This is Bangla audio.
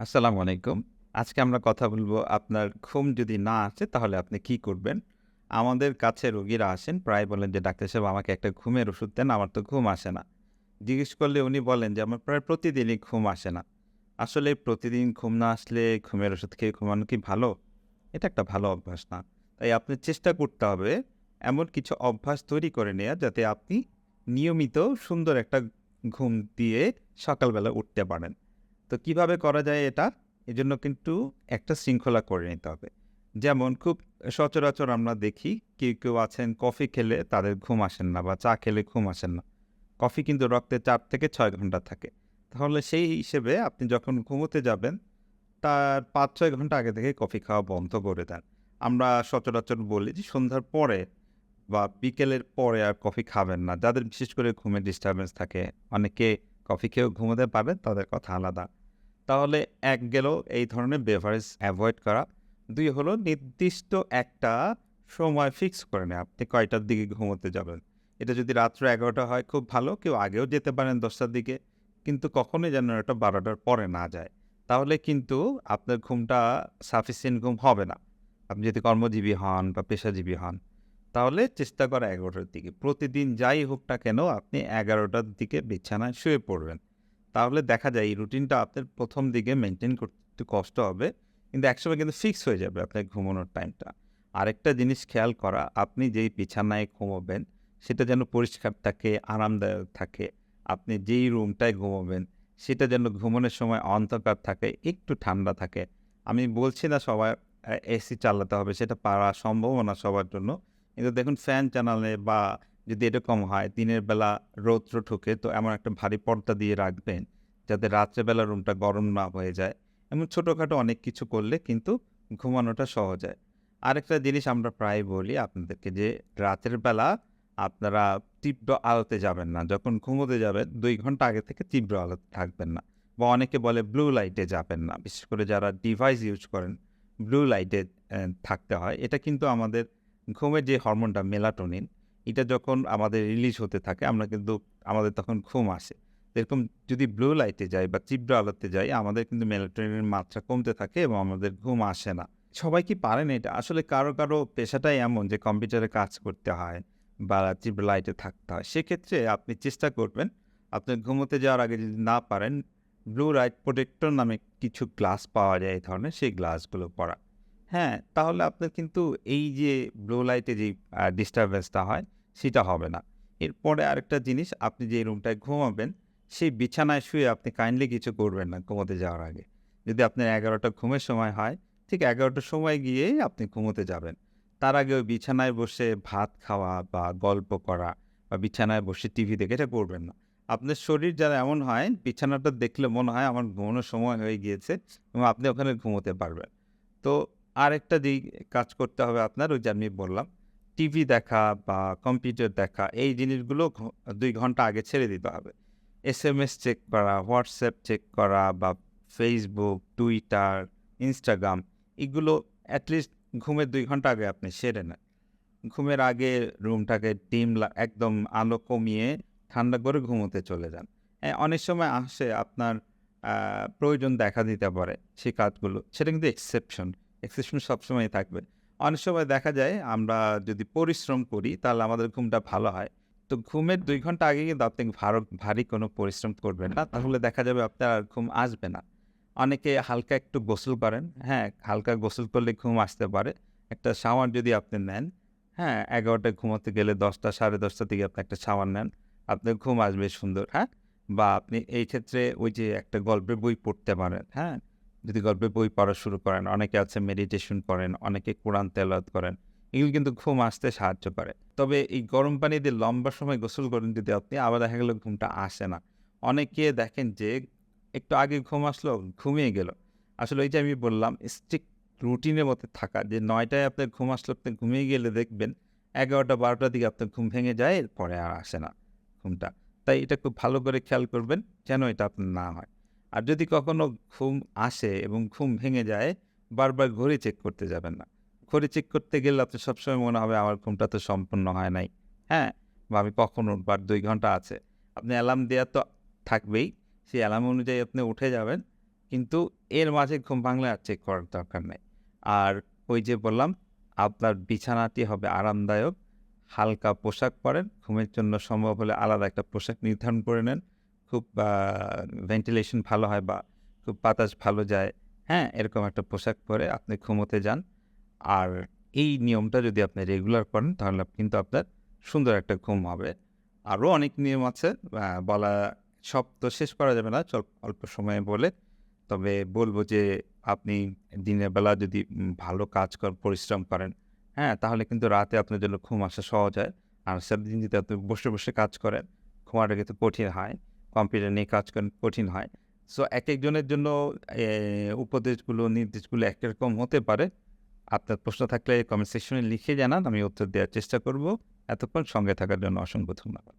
আসসালামু আলাইকুম। আজকে আমরা কথা বলব আপনার ঘুম যদি না আসে তাহলে আপনি কি করবেন? আমাদের কাছে রোগীরা আসেন প্রায় বলেন যে, "ডাক্তার সাহেব আমাকে একটা ঘুমের ওষুধ দেন, আমার তো ঘুম আসে না।" জিজ্ঞেস করলে উনি বলেন যে, "আমার প্রায় প্রতিদিনই ঘুম আসে না।" আসলে প্রতিদিন ঘুম না আসলে ঘুমের ওষুধ খেয়ে ঘুমানো কি ভালো? এটা একটা ভালো অভ্যাস না। তাই আপনি চেষ্টা করতে হবে এমন কিছু অভ্যাস তৈরি করে নেয়া যাতে আপনি নিয়মিত সুন্দর একটা ঘুম দিয়ে সকালবেলা উঠতে পারেন। তো কীভাবে করা যায় এটা? এজন্য কিন্তু একটা শৃঙ্খলা করে নিতে হবে। যেমন খুব সচরাচর আমরা দেখি কেউ, কেউ আছেন কফি খেলে তাদের ঘুম আসেন না বা চা খেলে ঘুম আসেন না। কফি কিন্তু রক্তে চার থেকে ছয় ঘণ্টা থাকে। তাহলে সেই হিসেবে আপনি যখন ঘুমোতে যাবেন তার ৫-৬ ঘণ্টা আগে থেকে কফি খাওয়া বন্ধ করে দেন। আমরা সচরাচর বলি যে সন্ধ্যার পরে বা বিকেলের পরে আর কফি খাবেন না। যাদের বিশেষ করে ঘুমের ডিস্টার্বেন্স থাকে, অনেকে কফি খেয়েও ঘুমোতে পারবেন তাদের কথা আলাদা। তাহলে এক গেল এই ধরনের বেভারেজ অ্যাভয়েড করা। দুই হলো নির্দিষ্ট একটা সময় ফিক্স করে নেয়া। আপনি কয়টার দিকে ঘুমোতে যাবেন। এটা যদি রাত্র ১১টা হয়, খুব ভালো। কেউ আগেও যেতে পারেন ১০টার দিকে। কিন্তু কখনোই যেন এটা ১২টার পরে না যায়। তাহলে কিন্তু আপনার ঘুমটা সাফিসিয়েন্ট ঘুম হবে না। আপনি যদি কর্মজীবী হন বা পেশাজীবী হন। তাহলে চেষ্টা করা ১১টার দিকে। প্রতিদিন যাই হোক না কেন, আপনি ১১টার দিকে বিছানায় শুয়ে পড়বেন। তাহলে দেখা যায় এই রুটিনটা আপনার প্রথম দিকে মেনটেন করতে একটু কষ্ট হবে। কিন্তু একসময় কিন্তু ফিক্স হয়ে যাবে আপনার ঘুমানোর টাইমটা। আরেকটা জিনিস খেয়াল করা, আপনি যেই বিছানায় ঘুমাবেন সেটা যেন পরিষ্কার থাকে, আরামদায়ক থাকে। আপনি যেই রুমটায় ঘুমাবেন সেটা যেন ঘুমানোর সময় অন্ধকার থাকে, একটু ঠান্ডা থাকে। আমি বলছি না সবাই এসি চালাতে হবে সেটা পারা সম্ভবও না সবার জন্য। কিন্তু দেখুন ফ্যান চালালে বা যদি এরকম হয়, দিনের বেলা রৌদ্র ঢোকে তো এমন একটা ভারী পর্দা দিয়ে রাখবেন যাতে রাত্রেবেলা রুমটা গরম না হয়ে যায়। এমন ছোটোখাটো অনেক কিছু করলে কিন্তু ঘুমানোটা সহজ হয়। আরেকটা জিনিস আমরা প্রায় বলি আপনাদেরকে যে, রাতের বেলা আপনারা তীব্র আলোতে যাবেন না। যখন ঘুমোতে যাবেন, দুই ঘণ্টা আগে থেকে তীব্র আলোতে থাকবেন না। বা অনেকে বলে ব্লু লাইটে যাবেন না। বিশেষ করে যারা ডিভাইস ইউজ করেন ব্লু লাইটে থাকতে হয়। এটা কিন্তু আমাদের ঘুমের যে হরমোনটা মেলাটোনিন এটা যখন আমাদের রিলিজ হতে থাকে আমরা কিন্তু আমাদের তখন ঘুম আসে। এরকম যদি ব্লু লাইটে যাই বা তীব্র আলোতে যাই আমাদের কিন্তু মেলাটোনিনের মাত্রা কমতে থাকে এবং আমাদের ঘুম আসে না। সবাই কি পারেন এটা? আসলে কারও, কারও পেশাটাই এমন যে কম্পিউটারে কাজ করতে হয় বা তীব্র লাইটে থাকতে হয়। সেক্ষেত্রে আপনি চেষ্টা করবেন আপনি ঘুমোতে যাওয়ার আগে যদি না পারেন ব্লু লাইট প্রোটেক্টর নামে কিছু গ্লাস পাওয়া যায় এই ধরনের সেই গ্লাসগুলো পরা। হ্যাঁ, তাহলে আপনার কিন্তু এই যে ব্লু লাইটে আ ডিস্টার্বেন্সটা হয় সেটা হবে না। এরপরে আরেকটা জিনিস আপনি যে রুমটায় ঘুমাবেন সেই বিছানায় শুয়ে আপনি কাইন্ডলি কিছু করবেন না ঘুমোতে যাওয়ার আগে। যদি আপনার ১১টা ঘুমের সময় হয় ঠিক ১১টার সময় গিয়েই আপনি ঘুমোতে যাবেন। তার আগে ওই বিছানায় বসে ভাত খাওয়া বা গল্প করা বা বিছানায় বসে টিভি দেখে এটা করবেন না। আপনার শরীর যারা এমন হয় বিছানাটা দেখলে মনে হয় আমার ঘুমানোর সময় হয়ে গিয়েছে এবং আপনি ওখানে ঘুমোতে পারবেন। তো আরেকটা দিক কাজ করতে হবে আপনার ওই যে আমি বললাম টিভি দেখা বা কম্পিউটার দেখা এই জিনিসগুলো দুই ঘণ্টা আগে ছেড়ে দিতে হবে। এস এম এস চেক করা, হোয়াটসঅ্যাপ চেক করা বা ফেসবুক টুইটার ইনস্টাগ্রাম এগুলো এটলিস্ট ঘুমের দুই ঘণ্টা আগে আপনি সেরে নেন। ঘুমের আগে রুমটাকে ডিম একদম আলো কমিয়ে ঠান্ডা করে ঘুমোতে চলে যান। হ্যাঁ, অনেক সময় আসে আপনার প্রয়োজন দেখা দিতে পারে সেই কাজগুলো। সেটা কিন্তু এক্সেপশন। এক্সেপশন সবসময় থাকবে। অনেক সময় দেখা যায় আমরা যদি পরিশ্রম করি তাহলে আমাদের ঘুমটা ভালো হয়। তো ঘুমের দুই ঘণ্টা আগে কিন্তু আপনি ভারো ভারী কোনো পরিশ্রম করবেন না। তাহলে দেখা যাবে আপনার ঘুম আসবে না। অনেকে হালকা একটু গোসল করেন। হ্যাঁ, হালকা গোসল করলে ঘুম আসতে পারে। একটা শাওয়ার যদি আপনি নেন, হ্যাঁ, ১১টায় ঘুমাতে গেলে দশটা সাড়ে দশটা থেকে আপনি একটা শাওয়ার নেন। আপনার ঘুম আসবে সুন্দর, হ্যাঁ? বা আপনি এই ক্ষেত্রে ওই যে একটা গল্পের বই পড়তে পারেন, হ্যাঁ? যদি গল্পের বই পড়া শুরু করেন, অনেকে আছে মেডিটেশন করেন, অনেকে কোরআন তেলাওয়াত করেন। এগুলো কিন্তু ঘুম আসতে সাহায্য করে। তবে এই গরম পানি দিয়ে লম্বা সময় গোসল করেন যদি আপনি আবার দেখা গেল ঘুমটা আসে না। অনেকে দেখেন যে একটু আগে ঘুম আসলো, ঘুমিয়ে গেল। আসলে ওই যে আমি বললাম স্ট্রিক্ট রুটিনের মধ্যে থাকা যে নয়টায় আপনার ঘুম আসলো আপনি ঘুমিয়ে গেলে দেখবেন ১১টা ১২টার দিকে আপনার ঘুম ভেঙে যায় এরপরে আর আসে না ঘুমটা। তাই এটা খুব ভালো করে খেয়াল করবেন যেন এটা আপনার না হয়। আর যদি কখনো ঘুম আসে এবং ঘুম ভেঙে যায় বারবার ঘড়ি চেক করতে যাবেন না। ঘড়ি চেক করতে গেলে আপনার সবসময় মনে হবে আমার ঘুমটা তো সম্পূর্ণ হয় নাই। হ্যাঁ? বা আমি কখন উঠবো আর ২ ঘণ্টা আছে। আপনি অ্যালার্ম দেওয়া তো থাকবেই। সেই অ্যালার্ম অনুযায়ী আপনি উঠে যাবেন। কিন্তু এর মাঝে ঘুম ভাঙলে আর চেক করার দরকার নেই। আর ওই যে বললাম আপনার বিছানাটি হবে আরামদায়ক, হালকা পোশাক পরেন, ঘুমের জন্য সম্ভব হলে আলাদা একটা পোশাক নির্ধারণ করে নেন। খুব ভেন্টিলেশন ভালো হয় বা খুব বাতাস ভালো যায়, হ্যাঁ? এরকম একটা পোশাক পরে আপনি ঘুমোতে যান। আর এই নিয়মটা যদি আপনি রেগুলার করেন তাহলে কিন্তু আপনার সুন্দর একটা ঘুম হবে। আরও অনেক নিয়ম আছে বলা সব তো শেষ করা যাবে না অল্প সময়ে বলে। তবে বলব যে আপনি দিনের বেলা যদি ভালো কাজ কর পরিশ্রম করেন, হ্যাঁ? তাহলে কিন্তু রাতে আপনার জন্য ঘুম আসা সহজ হয়। আর সারাদিন যদি আপনি বসে, বসে কাজ করেন, ঘুমাটা কিন্তু কঠিন হয়। কম্পিউটার নিয়ে কাজ করেন কঠিন হয়। সো এক একজনের জন্য উপদেশগুলো, নির্দেশগুলো একরকম হতে পারে। আপনার প্রশ্ন থাকলে কমেন্ট সেকশনে লিখে জানান। আমি উত্তর দেওয়ার চেষ্টা করব। এতক্ষণ সঙ্গে থাকার জন্য অসংখ্য ধন্যবাদ।